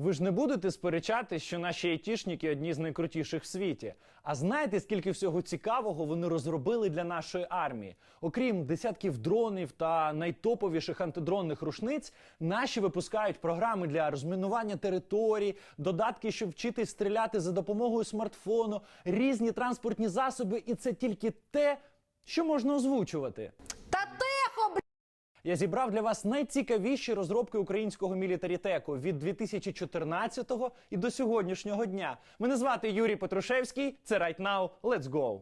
Ви ж не будете сперечати, що наші айтішники одні з найкрутіших в світі. А знаєте, скільки всього цікавого вони розробили для нашої армії? Окрім десятків дронів та найтоповіших антидронних рушниць, наші випускають програми для розмінування територій, додатки, щоб вчитись стріляти за допомогою смартфону, різні транспортні засоби, і це тільки те, що можна озвучувати. Я зібрав для вас найцікавіші розробки українського мілітарітеку від 2014 і до сьогоднішнього дня. Мене звати Юрій Петрушевський. Це Right Now. Let's go!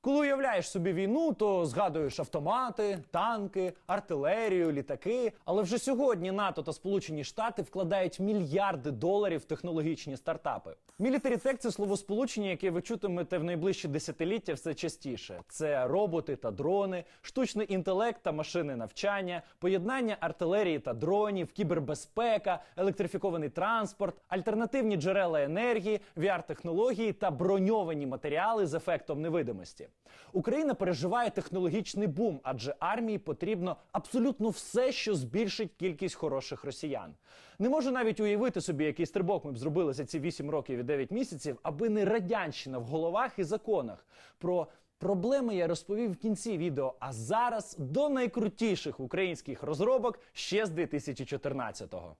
Коли уявляєш собі війну, то згадуєш автомати, танки, артилерію, літаки. Але вже сьогодні НАТО та Сполучені Штати вкладають мільярди доларів в технологічні стартапи. Мілітарітек це словосполучення, яке ви чутимете в найближчі десятиліття все частіше. Це роботи та дрони, штучний інтелект та машини навчання, поєднання артилерії та дронів, кібербезпека, електрифікований транспорт, альтернативні джерела енергії, VR-технології та броньовані матеріали з ефектом невидимості. Україна переживає технологічний бум, адже армії потрібно абсолютно все, що збільшить кількість хороших росіян. Не можу навіть уявити собі, який стрибок ми б зробили за ці 8 років і 9 місяців, аби не радянщина в головах і законах. Про проблеми я розповів в кінці відео. А зараз до найкрутіших українських розробок ще з 2014-го.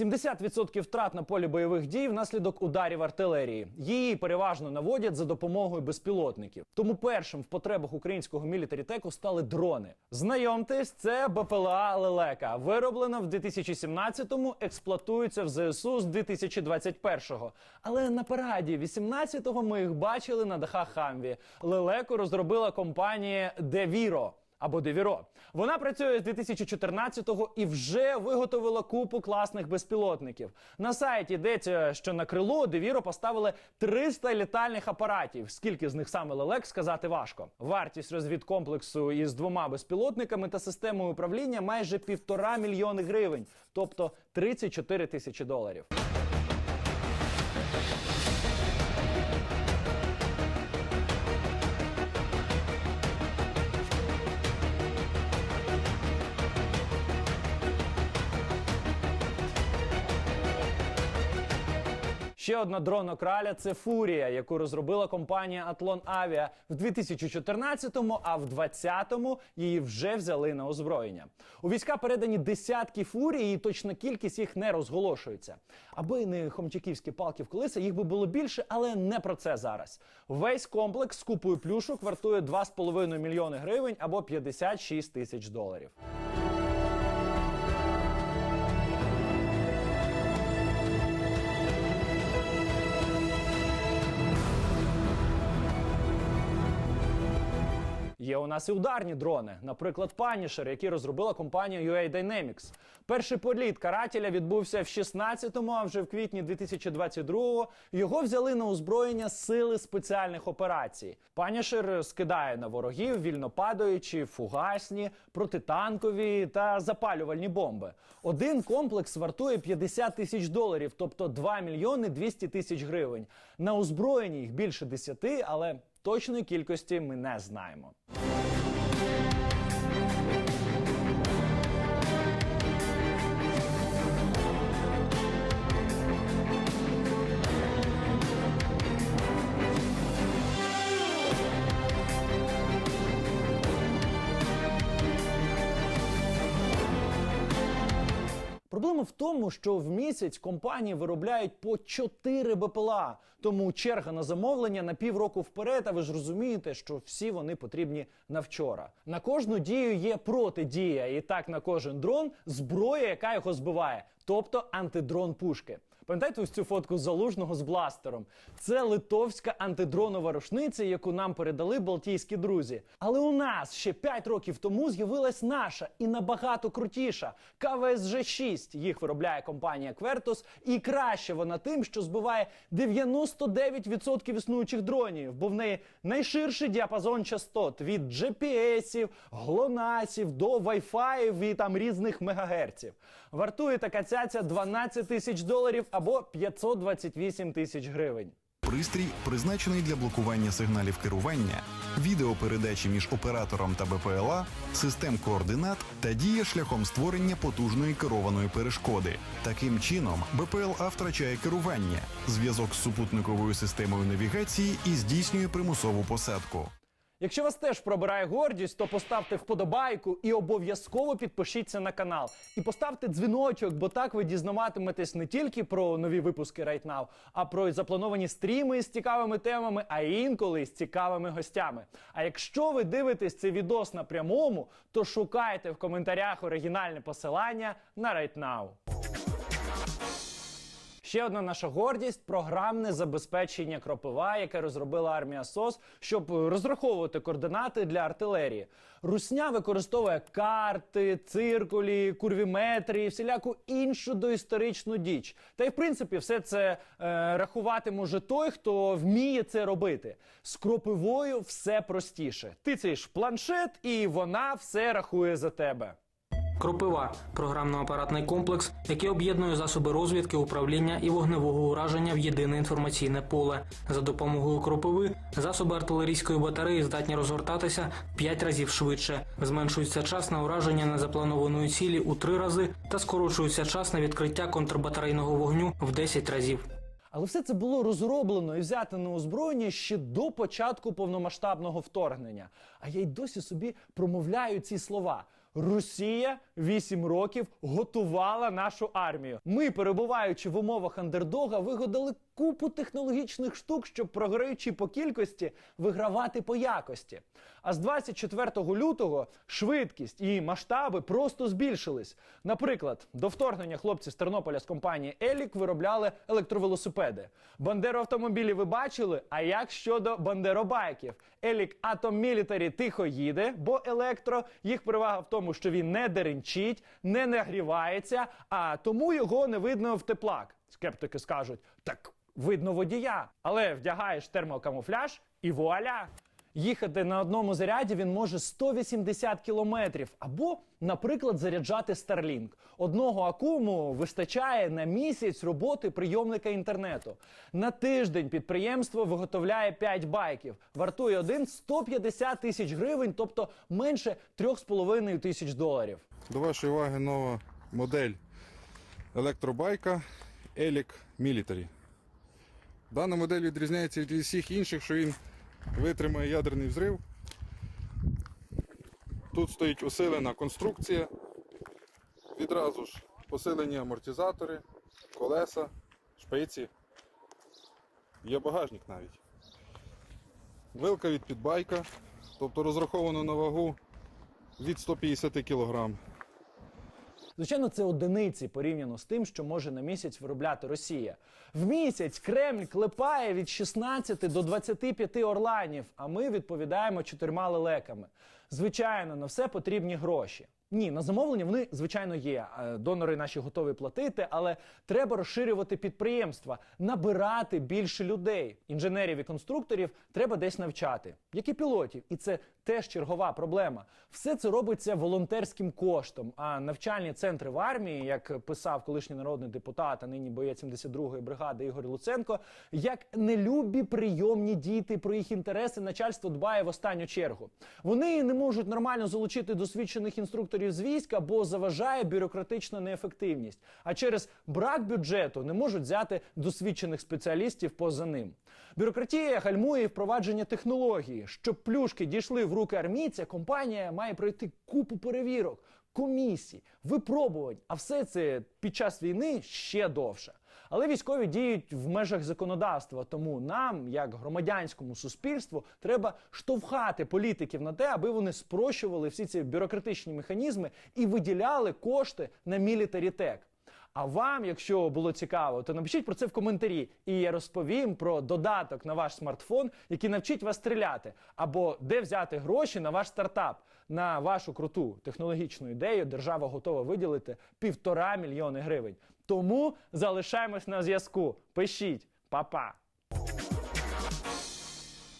70% втрат на полі бойових дій внаслідок ударів артилерії. Її переважно наводять за допомогою безпілотників. Тому першим в потребах українського мілітарітеку стали дрони. Знайомтесь, це БПЛА Лелека. Вироблена в 2017-му, експлуатується в ЗСУ з 2021-го. Але на параді 18-го ми їх бачили на дахах Хамві. Лелеку розробила компанія Девіро або Девіро. Вона працює з 2014-го і вже виготовила купу класних безпілотників. На сайті йдеться, що на крило Девіро поставили 300 літальних апаратів. Скільки з них саме лелек сказати важко. Вартість розвідкомплексу із двома безпілотниками та системою управління майже півтора мільйони гривень, тобто 34 тисячі доларів. Ще одна дрона краля це Фурія, яку розробила компанія Атлон Авіа в 2014-му, а в 2020-му її вже взяли на озброєння. У війська передані десятки фурій, і точна кількість їх не розголошується. Аби не хомчаківські палки в колеса, їх би було більше, але не про це зараз. Весь комплекс з купою плюшок вартує 2,5 мільйони гривень або 56 тисяч доларів. Є у нас і ударні дрони, наприклад, Punisher, який розробила компанія UA Dynamics. Перший політ карателя відбувся в 16-му, а вже в квітні 2022-го його взяли на озброєння сили спеціальних операцій. Punisher скидає на ворогів вільно падаючі, фугасні, протитанкові та запалювальні бомби. Один комплекс вартує 50 тисяч доларів, тобто 2 мільйони 200 тисяч гривень. На озброєнні їх більше 10, але точної кількості ми не знаємо. Проблема в тому, що в місяць компанії виробляють по 4 БПЛА, тому черга на замовлення на півроку вперед. А ви ж розумієте, що всі вони потрібні на вчора. На кожну дію є протидія, і так на кожен дрон зброя, яка його збиває, тобто антидрон пушки. Пам'ятаєте ось цю фотку залужного з бластером? Це литовська антидронова рушниця, яку нам передали балтійські друзі. Але у нас ще 5 років тому з'явилась наша і набагато крутіша КВСЖ 6 Їх виробляє компанія Квертос, і краще вона тим, що збиває 99% існуючих дронів, бо в неї найширший діапазон частот від GPS-ів, глонасів до Wi-Fi і там різних мегагерців. Вартує така цяця 12 тисяч доларів або 528 тисяч гривень. Пристрій призначений для блокування сигналів керування, відеопередачі між оператором та БПЛА, систем координат та діє шляхом створення потужної керованої перешкоди. Таким чином, БПЛА втрачає керування, зв'язок з супутниковою системою навігації і здійснює примусову посадку. Якщо вас теж пробирає гордість, то поставте вподобайку і обов'язково підпишіться на канал. І поставте дзвіночок, бо так ви дізнаватиметесь не тільки про нові випуски Right Now, а про заплановані стріми з цікавими темами, а інколи з цікавими гостями. А якщо ви дивитесь цей відос на прямому, то шукайте в коментарях оригінальне посилання на Right Now. Ще одна наша гордість програмне забезпечення кропива, яке розробила армія СОС, щоб е, розраховувати координати для артилерії. Русня використовує карти, циркулі, курвіметри і всіляку іншу доісторичну діч. Та й в принципі все це е, рахувати може той, хто вміє це робити. З кропивою все простіше. Тицяєш планшет, і вона все рахує за тебе. Кропива програмно-апаратний комплекс, який об'єднує засоби розвідки, управління і вогневого ураження в єдине інформаційне поле. За допомогою кропиви засоби артилерійської батареї здатні розгортатися 5 разів швидше. Зменшується час на ураження незапланованої цілі у 3 рази та скорочується час на відкриття контрбатарейного вогню в 10 разів. Але все це було розроблено і взято на озброєння ще до початку повномасштабного вторгнення. А я й досі собі промовляю ці слова. Росія 8 років готувала нашу армію. Ми, перебуваючи в умовах андердога, вигадали купу технологічних штук, щоб програючи по кількості, вигравати по якості. А з 24 лютого швидкість і масштаби просто збільшились. Наприклад, до вторгнення хлопці з Тернополя з компанії Елік виробляли електровелосипеди. Бандеру автомобілі ви бачили? А як щодо бандеробайків? Елік Atom Military тихо їде, бо електро їх перевага в тому, що він не деренчить, не нагрівається, а тому його не видно в теплак. Скептики скажуть, так видно водія, але вдягаєш термокамуфляж і вуаля. Їхати на одному заряді він може 180 кілометрів, або, наприклад, заряджати Starlink. Одного акуму вистачає на місяць роботи прийомника інтернету. На тиждень підприємство виготовляє 5 байків. Вартує один 150 тисяч гривень, тобто менше 3,5 тисяч доларів. До вашої уваги нова модель електробайка Elic Military. Дана модель відрізняється від всіх інших, що він витримає ядерний взрив. Тут стоїть усилена конструкція, відразу ж посилені амортизатори, колеса, шпиці. Є багажник навіть. Вилка від підбайка, тобто розраховано на вагу від 150 кг. Звичайно, це одиниці порівняно з тим, що може на місяць виробляти Росія. В місяць Кремль клепає від 16 до 25 орланів, а ми відповідаємо чотирма лелеками. Звичайно, на все потрібні гроші. Ні, на замовлення вони звичайно є. е, Донори наші готові платити, але треба розширювати підприємства, набирати більше людей. Інженерів і конструкторів треба десь навчати, як і пілотів. І це теж чергова проблема. Все це робиться волонтерським коштом. А навчальні центри в армії, як писав колишній народний депутат, а нині боєць 72-ї бригади Ігор Луценко, як нелюбі прийомні діти про їх інтереси начальство дбає в останню чергу. Вони не можуть нормально залучити досвідчених інструкторів з війська, бо заважає бюрократична неефективність. А через брак бюджету не можуть взяти досвідчених спеціалістів поза ним. Бюрократія гальмує впровадження технології. Щоб плюшки дійшли в руки армійця, компанія має пройти купу перевірок, комісій, випробувань. А все це під час війни ще довше. Але військові діють в межах законодавства, тому нам, як громадянському суспільству, треба штовхати політиків на те, аби вони спрощували всі ці бюрократичні механізми і виділяли кошти на мілітарітек. А вам, якщо було цікаво, то напишіть про це в коментарі, і я розповім про додаток на ваш смартфон, який навчить вас стріляти, або де взяти гроші на ваш стартап. На вашу круту технологічну ідею держава готова виділити півтора мільйони гривень. Тому залишаємось на зв'язку. Пишіть, Па-па!